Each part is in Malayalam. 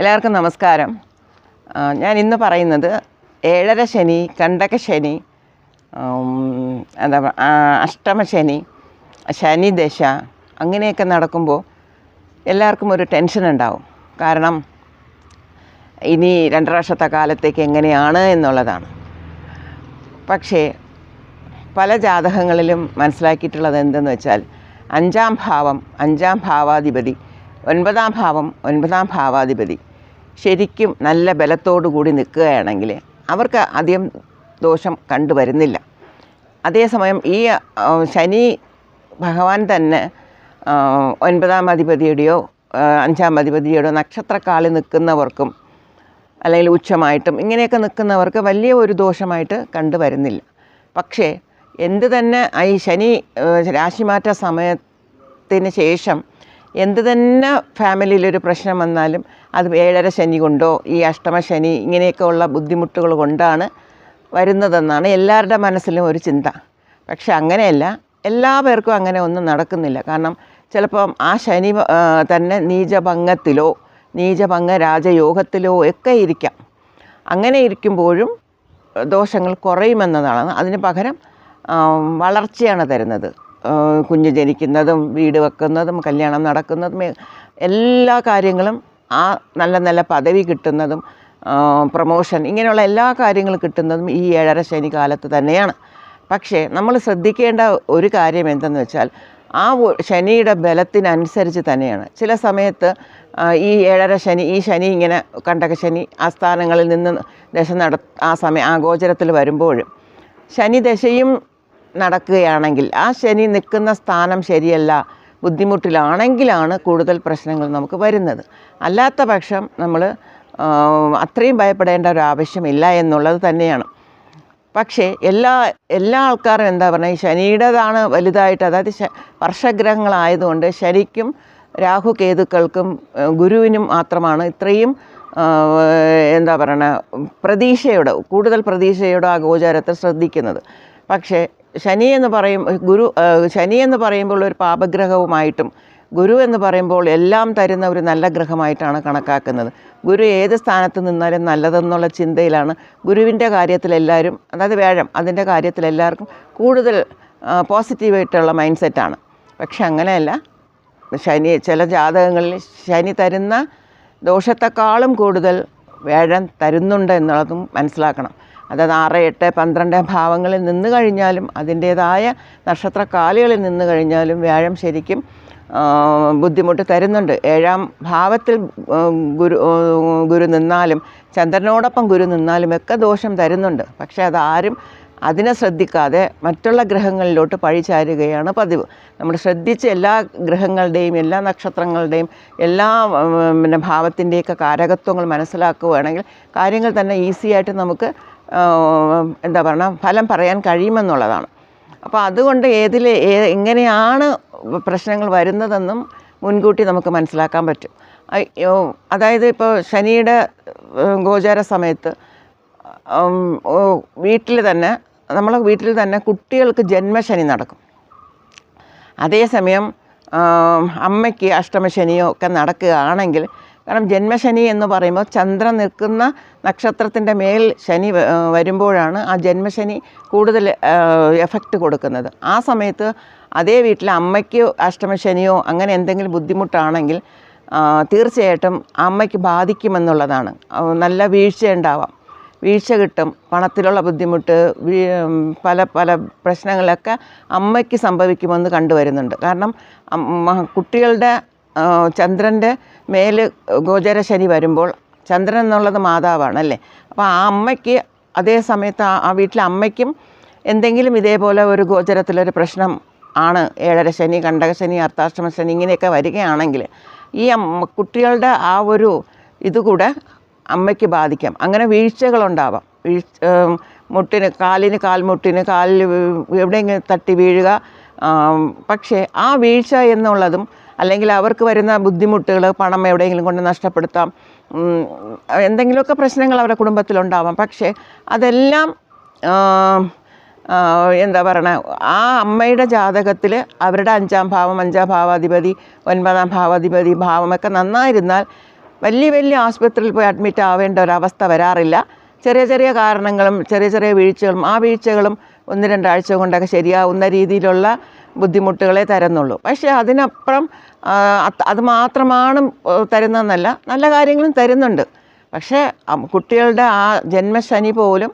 എല്ലാവർക്കും നമസ്കാരം. ഞാൻ ഇന്ന് പറയുന്നത് ഏഴര ശനി കണ്ടക ശനി എന്താ അഷ്ടമ ശനി ശനി ദശ അങ്ങനെയൊക്കെ നടക്കുമ്പോൾ എല്ലാവർക്കും ഒരു ടെൻഷൻ ഉണ്ടാവും. കാരണം ഇനി രണ്ടര വർഷത്തെ കാലത്തേക്ക് എങ്ങനെയാണ് എന്നുള്ളതാണ്. പക്ഷേ പല ജാതകങ്ങളിലും മനസ്സിലാക്കിയിട്ടുള്ളത് എന്തെന്ന് വെച്ചാൽ അഞ്ചാം ഭാവം അഞ്ചാം ഭാവാധിപതി ഒൻപതാം ഭാവം ഒൻപതാം ഭാവാധിപതി. ശരിക്കും നല്ല ബലത്തോടു കൂടി നിൽക്കുകയാണെങ്കിൽ അവർക്ക് അധികം ദോഷം കണ്ടുവരുന്നില്ല അതേസമയം ഈ ശനി ഭഗവാൻ തന്നെ ഒൻപതാം അധിപതിയുടെയോ അഞ്ചാം അധിപതിയുടെയോ നക്ഷത്രക്കാളിൽ നിൽക്കുന്നവർക്കും അല്ലെങ്കിൽ ഉച്ചമായിട്ടും ഇങ്ങനെയൊക്കെ നിൽക്കുന്നവർക്ക് വലിയ ഒരു ദോഷമായിട്ട് കണ്ടുവരുന്നില്ല പക്ഷേ എന്ത് തന്നെ ഈ ശനി രാശിമാറ്റ സമയത്തിന് ശേഷം എന്ത് തന്നെ ഫാമിലിയിലൊരു പ്രശ്നം വന്നാലും അത് ഏഴര ശനി കൊണ്ടോ ഈ അഷ്ടമ ശനി ഇങ്ങനെയൊക്കെ ഉള്ള ബുദ്ധിമുട്ടുകൾ കൊണ്ടാണ് വരുന്നതെന്നാണ് എല്ലാവരുടെ മനസ്സിലും ഒരു ചിന്ത. പക്ഷെ അങ്ങനെയല്ല എല്ലാ പേർക്കും അങ്ങനെ ഒന്നും നടക്കുന്നില്ല. കാരണം ചിലപ്പം ആ ശനി തന്നെ നീചഭംഗത്തിലോ നീചഭംഗ രാജയോഗത്തിലോ ഒക്കെ ഇരിക്കാം. അങ്ങനെ ഇരിക്കുമ്പോഴും ദോഷങ്ങൾ കുറയുമെന്നതാണ്. അതിന് പകരം വളർച്ചയാണ് തരുന്നത്. കുഞ്ഞ് ജനിക്കുന്നതും വീട് വെക്കുന്നതും കല്യാണം നടക്കുന്നതും എല്ലാ കാര്യങ്ങളും ആ നല്ല നല്ല പദവി കിട്ടുന്നതും പ്രൊമോഷൻ ഇങ്ങനെയുള്ള എല്ലാ കാര്യങ്ങളും കിട്ടുന്നതും ഈ ഏഴര ശനി കാലത്ത് തന്നെയാണ്. പക്ഷേ നമ്മൾ ശ്രദ്ധിക്കേണ്ട ഒരു കാര്യം എന്തെന്ന് വെച്ചാൽ ആ ശനിയുടെ ബലത്തിനനുസരിച്ച് തന്നെയാണ്. ചില സമയത്ത് ഈ ഏഴര ശനി ഈ ശനി ഇങ്ങനെ കണ്ടക ശനി ആ സ്ഥാനങ്ങളിൽ നിന്ന് ദശ നട ആ സമയം ആ ഗോചരത്തിൽ വരുമ്പോഴും ശനി ദശയും നടക്കുകയാണെങ്കിൽ ആ ശനി നിൽക്കുന്ന സ്ഥാനം ശരിയല്ല ബുദ്ധിമുട്ടിലാണെങ്കിലാണ് കൂടുതൽ പ്രശ്നങ്ങൾ നമുക്ക് വരുന്നത്. അല്ലാത്ത പക്ഷം നമ്മൾ അത്രയും ഭയപ്പെടേണ്ട ഒരു ആവശ്യമില്ല എന്നുള്ളത് തന്നെയാണ്. പക്ഷേ എല്ലാ എല്ലാ ആൾക്കാരും എന്താ പറയുക ഈ ശനിയുടേതാണ് വലുതായിട്ട് അതായത് വർഷഗ്രഹങ്ങളായതുകൊണ്ട് ശനിക്കും രാഹു കേതുക്കൾക്കും ഗുരുവിനും മാത്രമാണ് ഇത്രയും എന്താ പറയണ പ്രതീക്ഷയോടെ കൂടുതൽ പ്രതീക്ഷയോടെ ആ ഗോചാരത്തെ ശ്രദ്ധിക്കുന്നത്. പക്ഷേ ശനി എന്ന് പറയും ഗുരു ശനി എന്ന് പറയുമ്പോൾ ഒരു പാപഗ്രഹവുമായിട്ടും ഗുരു എന്ന് പറയുമ്പോൾ എല്ലാം തരുന്ന ഒരു നല്ല ഗ്രഹമായിട്ടാണ് കണക്കാക്കുന്നത്. ഗുരു ഏത് സ്ഥാനത്ത് നിന്നാലും നല്ലതെന്നുള്ള ചിന്തയിലാണ് ഗുരുവിന്റെ കാര്യത്തിൽ എല്ലാവരും അതായത് വേഴം അതിന്റെ കാര്യത്തിൽ എല്ലാവർക്കും കൂടുതൽ പോസിറ്റീവായിട്ടുള്ള മൈൻഡ് സെറ്റാണ് പക്ഷെ അങ്ങനെയല്ല. ശനി ചില ജാതകങ്ങളിൽ ശനി തരുന്ന ദോഷത്തെക്കാളും കൂടുതൽ വേഴം തരുന്നുണ്ട് എന്നുള്ളതും മനസ്സിലാക്കണം. അതായത് ആറ് എട്ട് പന്ത്രണ്ട് ഭാവങ്ങളിൽ നിന്ന് കഴിഞ്ഞാലും അതിന്റേതായ നക്ഷത്രക്കാലുകളിൽ നിന്ന് കഴിഞ്ഞാലും വ്യാഴം ശരിക്കും ബുദ്ധിമുട്ട് തരുന്നുണ്ട്. ഏഴാം ഭാവത്തിൽ ഗുരു ഗുരു നിന്നാലും ചന്ദ്രനോടൊപ്പം ഗുരു നിന്നാലും ഒക്കെ ദോഷം തരുന്നുണ്ട്. പക്ഷേ അതാരും അതിനെ ശ്രദ്ധിക്കാതെ മറ്റുള്ള ഗ്രഹങ്ങളിലോട്ട് പഴിചാരുകയാണ് പതിവ്. നമ്മൾ ശ്രദ്ധിച്ച് എല്ലാ ഗ്രഹങ്ങളുടെയും എല്ലാ നക്ഷത്രങ്ങളുടെയും എല്ലാ പിന്നെ ഭാവത്തിന്റെയൊക്കെ കാരകത്വങ്ങൾ മനസ്സിലാക്കുകയാണെങ്കിൽ കാര്യങ്ങൾ തന്നെ ഈസിയായിട്ട് നമുക്ക് എന്താ പറയുക ഫലം പറയാൻ കഴിയുമെന്നുള്ളതാണ്. അപ്പോൾ അതുകൊണ്ട് ഏതിൽ എങ്ങനെയാണ് പ്രശ്നങ്ങൾ വരുന്നതെന്നും മുൻകൂട്ടി നമുക്ക് മനസ്സിലാക്കാൻ പറ്റും. അതായത് ഇപ്പോൾ ശനിയുടെ ഗോചാര സമയത്ത് വീട്ടിൽ തന്നെ നമ്മളെ വീട്ടിൽ തന്നെ കുട്ടികൾക്ക് ജന്മശനി നടക്കും. അതേസമയം അമ്മയ്ക്ക് അഷ്ടമശനിയോ ഒക്കെ നടക്കുകയാണെങ്കിൽ കാരണം ജന്മശനി എന്ന് പറയുമ്പോൾ ചന്ദ്രൻ നിൽക്കുന്ന നക്ഷത്രത്തിന്റെ മേൽ ശനി വരുമ്പോഴാണ് ആ ജന്മശനി കൂടുതൽ എഫക്റ്റ് കൊടുക്കുന്നത്. ആ സമയത്ത് അതേ വീട്ടിലെ അമ്മയ്ക്ക് അഷ്ടമശനിയോ അങ്ങനെ എന്തെങ്കിലും ബുദ്ധിമുട്ടാണെങ്കിൽ തീർച്ചയായിട്ടും അമ്മയ്ക്ക് ബാധിക്കുമെന്നുള്ളതാണ്. നല്ല വീഴ്ച ഉണ്ടാവാം. വീഴ്ച കിട്ടും പണത്തിലുള്ള ബുദ്ധിമുട്ട് പല പല പ്രശ്നങ്ങളൊക്കെ അമ്മയ്ക്ക് സംഭവിക്കുമെന്ന് കണ്ടുവരുന്നുണ്ട്. കാരണം കുട്ടികളുടെ ചന്ദ്രന്റെ മേൽ ഗോചര ശനി വരുമ്പോൾ ചന്ദ്രൻ എന്നുള്ളത് മാതാവാണ് അല്ലേ? അപ്പോൾ ആ അമ്മയ്ക്ക് അതേ സമയത്ത് ആ- വീട്ടിലെ അമ്മയ്ക്കും എന്തെങ്കിലും ഇതേപോലെ ഒരു ഗോചരത്തിലൊരു പ്രശ്നം ആണ്. ഏഴര ശനി കണ്ടകശനി ശനി അർത്ഥാഷ്ടമ ശനി ഇങ്ങനെയൊക്കെ വരികയാണെങ്കിൽ ഈ കുട്ടികളുടെ ആ ഒരു ഇതുകൂടെ അമ്മയ്ക്ക് ബാധിക്കാം. അങ്ങനെ വീഴ്ചകളുണ്ടാവാം. വീഴ്ച മുട്ടിന് കാലിന് കാൽമുട്ടിന് കാലിൽ എവിടെയെങ്കിലും തട്ടി വീഴുക പക്ഷേ ആ വീഴ്ച എന്നുള്ളതും അല്ലെങ്കിൽ അവർക്ക് വരുന്ന ബുദ്ധിമുട്ടുകൾ പണം എവിടെയെങ്കിലും കൊണ്ട് നഷ്ടപ്പെടുത്താം എന്തെങ്കിലുമൊക്കെ പ്രശ്നങ്ങൾ അവരുടെ കുടുംബത്തിലുണ്ടാവാം. പക്ഷേ അതെല്ലാം എന്താ പറയണ ആ അമ്മയുടെ ജാതകത്തിൽ അവരുടെ അഞ്ചാം ഭാവം അഞ്ചാം ഭാവാധിപതി ഒൻപതാം ഭാവാധിപതി ഭാവമൊക്കെ നന്നായിരുന്നാൽ വലിയ വലിയ ആശുപത്രിയിൽ പോയി അഡ്മിറ്റ് ആവേണ്ട ഒരവസ്ഥ വരാറില്ല. ചെറിയ ചെറിയ കാരണങ്ങളും ചെറിയ ചെറിയ വീഴ്ചകളും ആ വീഴ്ചകളും ഒന്ന് രണ്ടാഴ്ച കൊണ്ടൊക്കെ ശരിയാവുന്ന രീതിയിലുള്ള ബുദ്ധിമുട്ടുകളെ തരുന്നുള്ളൂ. പക്ഷേ അതിനപ്പുറം അത് മാത്രമാണ് തരുന്നതെന്നല്ല നല്ല കാര്യങ്ങളും തരുന്നുണ്ട്. പക്ഷേ കുട്ടികളുടെ ആ ജന്മശനി പോലും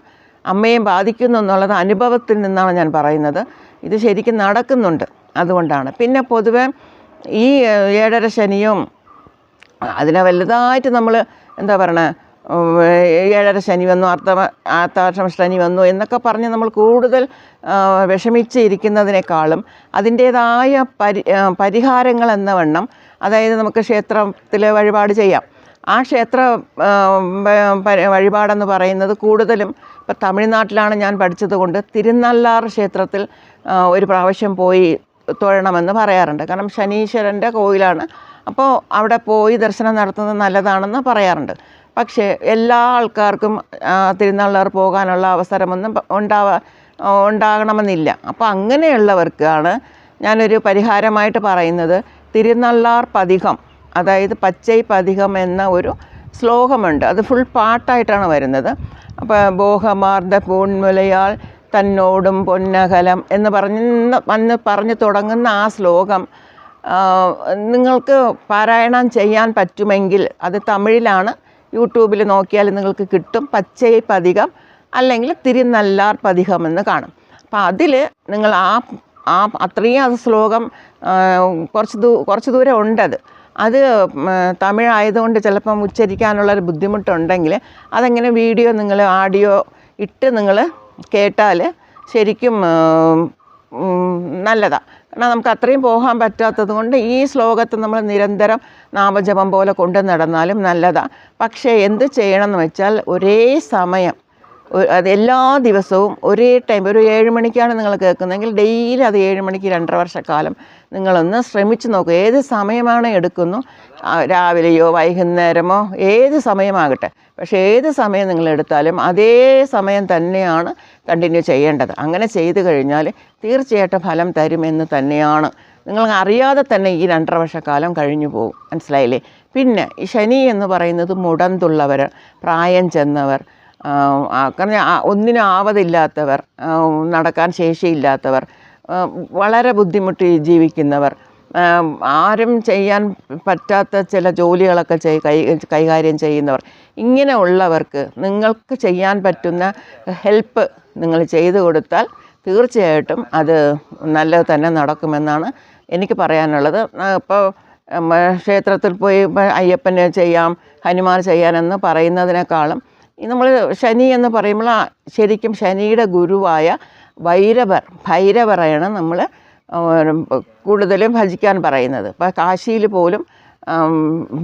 അമ്മയെ ബാധിക്കുന്നു എന്നുള്ളത് അനുഭവത്തിൽ നിന്നാണ് ഞാൻ പറയുന്നത്. ഇത് ശരിക്കും നടക്കുന്നുണ്ട് അതുകൊണ്ടാണ്. പിന്നെ പൊതുവെ ഈ ഏഴര ശനിയും അതിനെ വലുതായിട്ട് നമ്മൾ എന്താ പറയണേ ഏഴര ശനി വന്നു അർത്ഥ അർത്ഥവർഷം ശനി വന്നു എന്നൊക്കെ പറഞ്ഞ് നമ്മൾ കൂടുതൽ വിഷമിച്ച് ഇരിക്കുന്നതിനേക്കാളും അതിന്റേതായ പരി പരിഹാരങ്ങൾ എന്ന വണ്ണം അതായത് നമുക്ക് ക്ഷേത്രത്തിൽ വഴിപാട് ചെയ്യാം. ആ ക്ഷേത്ര വഴിപാടെന്ന് പറയുന്നത് കൂടുതലും ഇപ്പം തമിഴ്നാട്ടിലാണ് ഞാൻ പഠിച്ചത് കൊണ്ട് തിരുനല്ലാർ ക്ഷേത്രത്തിൽ ഒരു പ്രാവശ്യം പോയി തൊഴണമെന്ന് പറയാറുണ്ട്. കാരണം ശനീശ്വരന്റെ കോവിലാണ് അപ്പോൾ അവിടെ പോയി ദർശനം നടത്തുന്നത് നല്ലതാണെന്ന് പറയാറുണ്ട്. പക്ഷേ എല്ലാ ആൾക്കാർക്കും ആ, പോകാനുള്ള അവസരമൊന്നും ഉണ്ടാവാ ഉണ്ടാകണമെന്നില്ല. അപ്പോൾ അങ്ങനെയുള്ളവർക്കാണ് ഞാനൊരു പരിഹാരമായിട്ട് പറയുന്നത്. തിരുനള്ളാർ പതികം അതായത് പച്ചൈ പതികം എന്ന ഒരു ശ്ലോകമുണ്ട്. അത് ഫുൾ പാട്ടായിട്ടാണ് വരുന്നത്. അപ്പോൾ ബോഹമാർദ്ദ പൂൺമുലയാൾ തന്നോടും പൊന്നകലം എന്ന് പറഞ്ഞ് വന്ന് പറഞ്ഞ് തുടങ്ങുന്ന ആ ശ്ലോകം നിങ്ങൾക്ക് പാരായണം ചെയ്യാൻ പറ്റുമെങ്കിൽ അത് തമിഴിലാണ് യൂട്യൂബിൽ നോക്കിയാൽ നിങ്ങൾക്ക് കിട്ടും പച്ചൈ പതികം അല്ലെങ്കിൽ തിരുനല്ലാർ പതികം എന്ന് കാണും. അപ്പോൾ അതിൽ നിങ്ങൾ ആ ആ അത്രയും അത് ശ്ലോകം കുറച്ച് ദൂ കുറച്ച് ദൂരം ഉണ്ടത് അത്. തമിഴായതുകൊണ്ട് ചിലപ്പം ഉച്ചരിക്കാനുള്ളൊരു ബുദ്ധിമുട്ടുണ്ടെങ്കിൽ അതെങ്ങനെ വീഡിയോ നിങ്ങൾ ആഡിയോ ഇട്ട് നിങ്ങൾ കേട്ടാൽ ശരിക്കും നല്ലതാണ് കാരണം നമുക്ക് അത്രയും പോകാൻ പറ്റാത്തത് കൊണ്ട് ഈ ശ്ലോകത്തെ നമ്മൾ നിരന്തരം നാമജപം പോലെ കൊണ്ടു നടന്നാലും നല്ലതാണ് പക്ഷേ എന്ത് ചെയ്യണം എന്ന് വെച്ചാൽ ഒരേ സമയം അത് എല്ലാ ദിവസവും ഒരേ ടൈം ഒരു ഏഴ് മണിക്കാണ് നിങ്ങൾ കേൾക്കുന്നതെങ്കിൽ ഡെയിലി അത് ഏഴ് മണിക്ക് രണ്ടര വർഷക്കാലം നിങ്ങളൊന്ന് ശ്രമിച്ചു നോക്കുക ഏത് സമയമാണ് എടുക്കുന്നു? രാവിലെയോ വൈകുന്നേരമോ? ഏത് സമയമാകട്ടെ. പക്ഷേ ഏത് സമയം നിങ്ങളെടുത്താലും അതേ സമയം തന്നെയാണ് കണ്ടിന്യൂ ചെയ്യേണ്ടത്. അങ്ങനെ ചെയ്തു കഴിഞ്ഞാൽ തീർച്ചയായിട്ടും ഫലം തരുമെന്ന് തന്നെയാണ്. നിങ്ങൾ അറിയാതെ തന്നെ ഈ രണ്ടര വർഷക്കാലം കഴിഞ്ഞു പോകും. മനസ്സിലായില്ലേ? പിന്നെ ഈ ശനി എന്ന് പറയുന്നത് മുടന്തുള്ളവർ പ്രായം ചെന്നവർ കാരണം ഒന്നിനും ആവതില്ലാത്തവർ നടക്കാൻ ശേഷിയില്ലാത്തവർ വളരെ ബുദ്ധിമുട്ടി ജീവിക്കുന്നവർ ആരും ചെയ്യാൻ പറ്റാത്ത ചില ജോലികളൊക്കെ ചെയ് കൈ കൈകാര്യം ചെയ്യുന്നവർ. ഇങ്ങനെ ഉള്ളവർക്ക് നിങ്ങൾക്ക് ചെയ്യാൻ പറ്റുന്ന ഹെൽപ്പ് നിങ്ങൾ ചെയ്തു കൊടുത്താൽ തീർച്ചയായിട്ടും അത് നല്ലത് തന്നെ നടക്കുമെന്നാണ് എനിക്ക് പറയാനുള്ളത്. ഇപ്പോൾ ക്ഷേത്രത്തിൽ പോയി അയ്യപ്പനെ ചെയ്യാം ഹനുമാൻ ചെയ്യാനെന്ന് പറയുന്നതിനേക്കാളും നമ്മൾ ശനി എന്ന് പറയുമ്പോൾ ശരിക്കും ശനിയുടെ ഗുരുവായ വൈരവർ ഭൈരവറയാണ് നമ്മൾ കൂടുതലും ഭജിക്കാൻ പറയുന്നത്. ഇപ്പോൾ കാശിയിൽ പോലും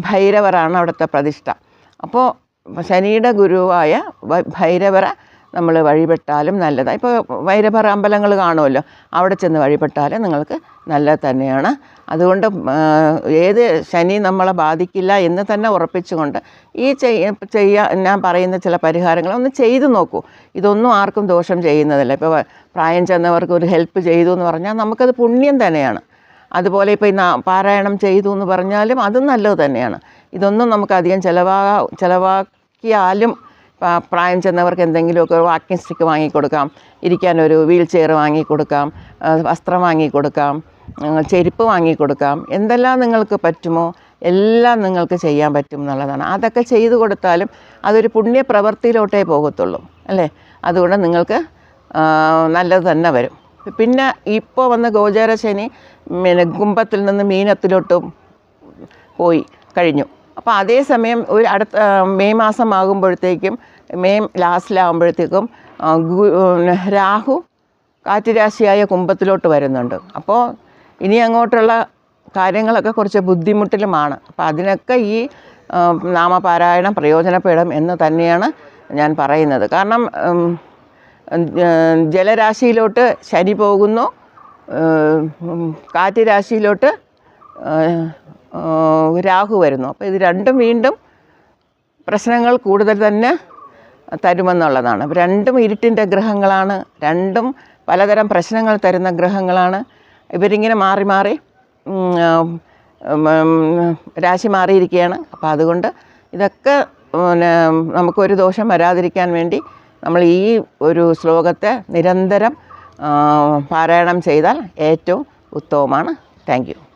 ഭൈരവരാണ് അവിടുത്തെ പ്രതിഷ്ഠ. അപ്പോൾ ശനിയുടെ ഗുരുവായ ഭൈരവറ നമ്മൾ വഴിപെട്ടാലും നല്ലതാണ് ഇപ്പോൾ വൈരഭറ അമ്പലങ്ങൾ കാണുമല്ലോ അവിടെ ചെന്ന് വഴിപെട്ടാലും നിങ്ങൾക്ക് നല്ലത് തന്നെയാണ്. അതുകൊണ്ട് ഏത് ശനി നമ്മളെ ബാധിക്കില്ല എന്ന് തന്നെ ഉറപ്പിച്ചുകൊണ്ട് ഈ ചെയ്യ ചെയ്യാൻ ഞാൻ പറയുന്ന ചില പരിഹാരങ്ങൾ ഒന്ന് ചെയ്തു നോക്കൂ. ഇതൊന്നും ആർക്കും ദോഷം ചെയ്യുന്നതല്ല. ഇപ്പോൾ പ്രായം ചെന്നവർക്ക് ഒരു ഹെൽപ്പ് ചെയ്തു എന്ന് പറഞ്ഞാൽ നമുക്കത് പുണ്യം തന്നെയാണ്. അതുപോലെ ഇപ്പോൾ ഈ പാരായണം ചെയ്തു എന്ന് പറഞ്ഞാലും അതും നല്ലത് തന്നെയാണ്. ഇതൊന്നും നമുക്ക് അധികം ചിലവാ ചിലവാക്കിയാലും പ്രായം ചെന്നവർക്ക് എന്തെങ്കിലുമൊക്കെ വാക്കിംഗ് സ്റ്റിക്ക് വാങ്ങിക്കൊടുക്കാം. ഇരിക്കാനൊരു വീൽ ചെയർ വാങ്ങിക്കൊടുക്കാം. വസ്ത്രം വാങ്ങിക്കൊടുക്കാം. ചെരുപ്പ് വാങ്ങിക്കൊടുക്കാം. എന്തെല്ലാം നിങ്ങൾക്ക് പറ്റുമോ? എല്ലാം നിങ്ങൾക്ക് ചെയ്യാൻ പറ്റും എന്നുള്ളതാണ്. അതൊക്കെ ചെയ്തു കൊടുത്താലും അതൊരു പുണ്യപ്രവൃത്തിയിലോട്ടേ പോകത്തുള്ളൂ. അല്ലേ? അതുകൊണ്ട് നിങ്ങൾക്ക് നല്ലത് തന്നെ വരും. പിന്നെ ഇപ്പോൾ വന്ന ഗോചാര ശനി പിന്നെ കുംഭത്തിൽ നിന്ന് മീനത്തിലോട്ടും പോയി കഴിഞ്ഞു. അപ്പോൾ അതേസമയം ഒരു അടുത്ത മെയ് മാസം ആകുമ്പോഴത്തേക്കും മെയ് ലാസ്റ്റിലാകുമ്പോഴത്തേക്കും രാഹു കാറ്റുരാശിയായ കുംഭത്തിലോട്ട് വരുന്നുണ്ട്. അപ്പോൾ ഇനി അങ്ങോട്ടുള്ള കാര്യങ്ങളൊക്കെ കുറച്ച് ബുദ്ധിമുട്ടിലുമാണ്. അപ്പോൾ അതിനൊക്കെ ഈ നാമപാരായണം പ്രയോജനപ്പെടും എന്ന് തന്നെയാണ് ഞാൻ പറയുന്നത്. കാരണം ജലരാശിയിലോട്ട് ശനി പോകുന്നു കാറ്റ് രാശിയിലോട്ട് രാഹു വരുന്നു. അപ്പോൾ ഇത് രണ്ടും വീണ്ടും പ്രശ്നങ്ങൾ കൂടുതൽ തന്നെ തരുമെന്നുള്ളതാണ്. രണ്ടും ഇരുട്ടിന്റെ ഗ്രഹങ്ങളാണ്. രണ്ടും പലതരം പ്രശ്നങ്ങൾ തരുന്ന ഗ്രഹങ്ങളാണ്. ഇവരിങ്ങനെ മാറി മാറി രാശി മാറിയിരിക്കുകയാണ്. അപ്പോൾ അതുകൊണ്ട് ഇതൊക്കെ പിന്നെ നമുക്കൊരു ദോഷം വരാതിരിക്കാൻ വേണ്ടി നമ്മൾ ഈ ഒരു ശ്ലോകത്തെ നിരന്തരം പാരായണം ചെയ്താൽ ഏറ്റവും ഉത്തമമാണ്. താങ്ക്